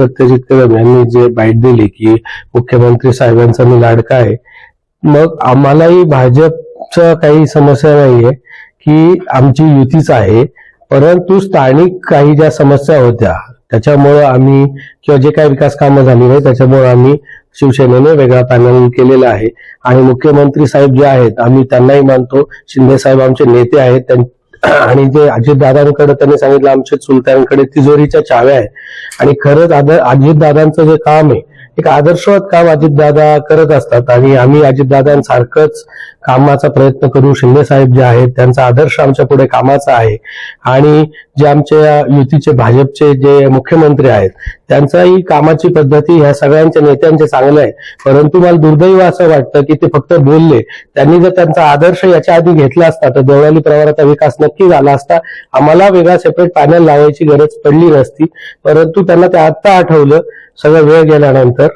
सत्यजित कदम यांनी जे बाईट दिली की मुख्यमंत्री साहेबांचा मी लाडका आहे मग आम्हालाही भाजपचं काही समस्या नाहीये की आमची युतीच आहे परंतु स्थानिक काही ज्या समस्या होत्या त्याच्यामुळं आम्ही किंवा जे काही विकास कामं झाली नाही त्याच्यामुळे आम्ही शिवसेनेने वेगळा पॅनल केलेला आहे. आणि मुख्यमंत्री साहेब जे आहेत आम्ही त्यांनाही मानतो शिंदे साहेब आमचे नेते आहेत आणि जे अजितदादांकडे त्यांनी सांगितलं आमच्या चुलत्यांकडे तिजोरीच्या चाव्या आहे आणि खरंच अजितदादांचं जे काम आहे एक आदर्शवत काम अजितदादा करत असतात. आणि आम्ही अजितदादांसारखंच कामाचा प्रयत्न करू. शिंदे साहेब जे आहेत त्यांचा आदर्श आमच्या पुढे कामाचा आहे. आणि जे आमच्या युतीचे भाजपचे जे मुख्यमंत्री आहेत त्यांचाही कामाची पद्धती ह्या सगळ्यांच्या नेत्यांचे चांगलं आहे. परंतु मला दुर्दैव असं वाटतं की ते फक्त बोलले. त्यांनी जर त्यांचा आदर्श याच्या आधी घेतला असता तर देवळाली प्रवाराचा विकास नक्की झाला असता. आम्हाला वेगळा सेपरेट पॅनल लावायची गरज पडली नसती. परंतु त्यांना ते आत्ता आठवलं. सगळं वेळ गेल्यानंतर